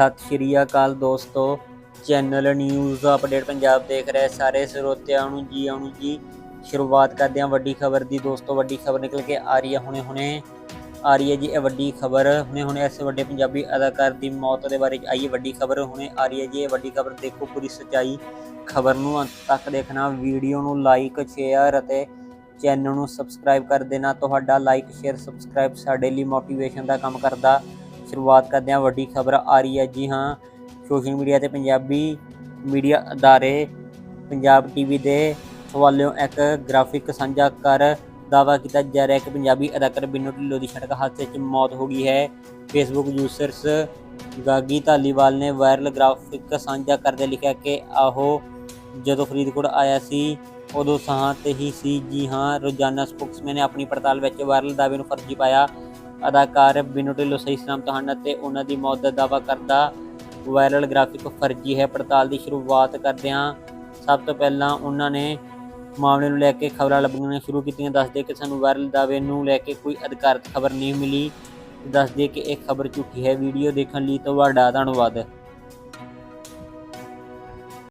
ਸਤਿ ਸ਼੍ਰੀ ਅਕਾਲ ਦੋਸਤੋ। Channel news update Punjab ਦੇਖ ਰਹੇ ਸਾਰੇ ਸਰੋਤਿਆਂ ਨੂੰ ਜੀ, ਆਉਣ ਜੀ। ਸ਼ੁਰੂਆਤ ਕਰਦੇ ਹਾਂ ਵੱਡੀ ਖਬਰ ਦੀ। ਦੋਸਤੋ, ਵੱਡੀ ਖਬਰ ਨਿਕਲ ਕੇ ਆ ਰਹੀ ਹੈ ਹੁਣੇ ਹੁਣੇ। ਆ ਰਹੀ ਹੈ ਜੀ ਇਹ ਵੱਡੀ ਖਬਰ। ਹੁਣੇ ਹੁਣੇ ਇਸ ਵੱਡੇ ਪੰਜਾਬੀ ਅਦਾਕਾਰ ਦੀ ਮੌਤ ਦੇ ਬਾਰੇ ਆਈ ਵੱਡੀ ਖਬਰ। ਹੁਣੇ ਆ ਰਹੀ ਹੈ ਜੀ ਇਹ ਵੱਡੀ ਖਬਰ। ਦੇਖੋ ਪੂਰੀ ਸੱਚਾਈ ਖਬਰ ਨੂੰ ਅੰਤ ਤੱਕ ਦੇਖਣਾ। ਵੀਡੀਓ ਨੂੰ ਲਾਈਕ ਸ਼ੇਅਰ ਅਤੇ ਚੈਨਲ ਨੂੰ ਸਬਸਕ੍ਰਾਈਬ ਕਰ ਦੇਣਾ। ਤੁਹਾਡਾ ਲਾਈਕ ਸ਼ੇਅਰ ਸਬਸਕ੍ਰਾਈਬ ਸਾਡੇ ਲਈ ਮੋਟੀਵੇਸ਼ਨ ਦਾ ਕੰਮ ਕਰਦਾ। ਸ਼ੁਰੂਆਤ ਕਰਦੇ ਹਾਂ। ਵੱਡੀ ਖਬਰ ਆ ਰਹੀ ਹੈ ਜੀ ਹਾਂ। ਸੋਸ਼ਲ ਮੀਡੀਆ ਤੇ ਪੰਜਾਬੀ ਮੀਡੀਆ ਅਦਾਰੇ ਪੰਜਾਬ ਟੀਵੀ ਦੇ ਹਵਾਲਿਓਂ ਇੱਕ ਗ੍ਰਾਫਿਕ ਸਾਂਝਾ ਕਰ ਦਾਵਾ ਕੀਤਾ ਜਾ ਰਿਹਾ ਹੈ ਕਿ ਪੰਜਾਬੀ ਅਦਾਕਾਰ ਬਿੰਨੂ ਢਿੱਲੋਂ ਦੀ ਸੜਕ ਹਾਦਸੇ 'ਚ ਮੌਤ ਹੋ ਗਈ ਹੈ। ਫੇਸਬੁੱਕ ਯੂਜ਼ਰਸ ਗਾਗੀ ਧਾਲੀਵਾਲ ਨੇ ਵਾਇਰਲ ਗ੍ਰਾਫਿਕ ਸਾਂਝਾ ਕਰਦੇ ਲਿਖਿਆ ਕਿ ਆਹੋ ਜਦੋਂ ਫਰੀਦਕੋਟ ਆਇਆ ਸੀ, ਉਦੋਂ ਸਾਹਾਂ ਤੇ ਹੀ ਸੀ। ਜੀ ਹਾਂ, ਰੋਜ਼ਾਨਾ ਸਪੋਕਸਮੈਨ ਨੇ ਆਪਣੀ ਪੜਤਾਲ ਵਿੱਚ ਵਾਇਰਲ ਦਾਅਵੇ ਨੂੰ ਫਰਜ਼ੀ ਪਾਇਆ। ਅਦਾਕਾਰ ਬਿਨੂ ਢਿੱਲੋਂ ਸਹੀ ਸਲਾਮਤ ਹਨ ਅਤੇ ਉਹਨਾਂ ਦੀ ਮੌਤ ਦਾ ਦਾਅਵਾ ਕਰਦਾ ਵਾਇਰਲ ਗ੍ਰਾਫਿਕ ਫਰਜ਼ੀ ਹੈ। ਪੜਤਾਲ ਦੀ ਸ਼ੁਰੂਆਤ ਕਰਦਿਆਂ ਸਭ ਤੋਂ ਪਹਿਲਾਂ ਉਹਨਾਂ ਨੇ ਮਾਮਲੇ ਨੂੰ ਲੈ ਕੇ ਖਬਰਾਂ ਲੱਭਣੀਆਂ ਸ਼ੁਰੂ ਕੀਤੀਆਂ। ਦੱਸਦੇ ਕਿ ਸਾਨੂੰ ਵਾਇਰਲ ਦਾਅਵੇ ਨੂੰ ਲੈ ਕੇ ਕੋਈ ਅਧਿਕਾਰਤ ਖਬਰ ਨਹੀਂ ਮਿਲੀ। ਦੱਸਦੇ ਕਿ ਇਹ ਖਬਰ ਝੂਠੀ ਹੈ। ਵੀਡੀਓ ਦੇਖਣ ਲਈ ਤੁਹਾਡਾ ਧੰਨਵਾਦ।